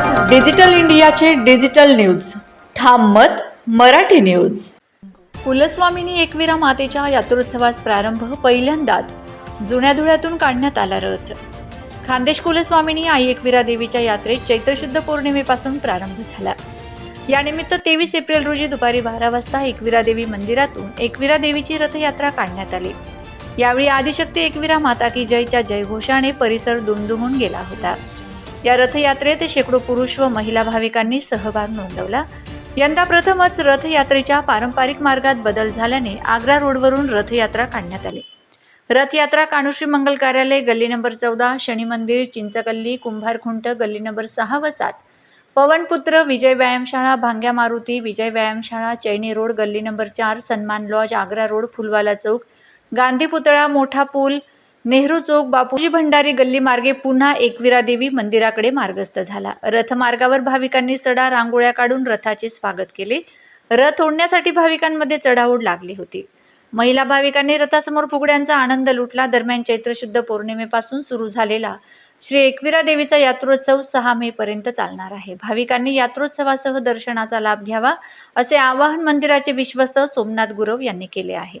मत डिजिटल इंडियाचे digital news. ठाम मत मराठी न्यूज. कुलस्वामिनी एकविरा मातेच्या यात्रोत्सवास प्रारंभ पहिल्यांदाच. जुन्या धुळ्यातून काढण्यात आला रथ. खानदेश कुलस्वामिनी आई एकविरा देवीच्या यात्रेत चैत्रशुद्ध पौर्णिमेपासून प्रारंभ झाला. यानिमित्त तेवीस एप्रिल रोजी दुपारी बारा वाजता एकविरा देवी मंदिरातून एकविरा देवीची रथयात्रा काढण्यात आली. यावेळी आदिशक्ती एकविरा माता की जयच्या जयघोषाने परिसर दुमदुमून गेला होता. या रथयात्रेत शेकडो पुरुष व महिला भाविकांनी सहभाग नोंदवला. यंदा प्रथमच रथयात्रेच्या पारंपरिक मार्गात बदल झाल्याने आग्रा रोडवरून रथयात्रा काढण्यात आली. रथयात्रा कानुश्री मंगल कार्यालय गल्ली नंबर चौदा शनी मंदिर चिंचकल्ली कुंभारखुंट गल्ली नंबर सहा व सात पवनपुत्र विजय व्यायामशाळा भांग्या मारुती विजय व्यायामशाळा चैनी रोड गल्ली नंबर चार सन्मान लॉज आग्रा रोड फुलवाला चौक गांधी पुतळा मोठा पूल नेहरू चौक बापूजी भंडारी गल्ली मार्गे पुन्हा एकविरा देवी मंदिराकडे मार्गस्थ झाला. रथमार्गावर भाविकांनी सडा रांगोळ्या काढून रथाचे स्वागत केले. रथ ओढण्यासाठी भाविकांमध्ये चढाओढ लागली होती. महिला भाविकांनी रथासमोर फुगड्यांचा आनंद लुटला. दरम्यान चैत्रशुद्ध पौर्णिमेपासून सुरू झालेला श्री एकविरा देवीचा यात्रोत्सव सहा मे पर्यंत चालणार आहे. भाविकांनी यात्रोत्सवासह दर्शनाचा लाभ घ्यावा असे आवाहन मंदिराचे विश्वस्त सोमनाथ गुरव यांनी केले आहे.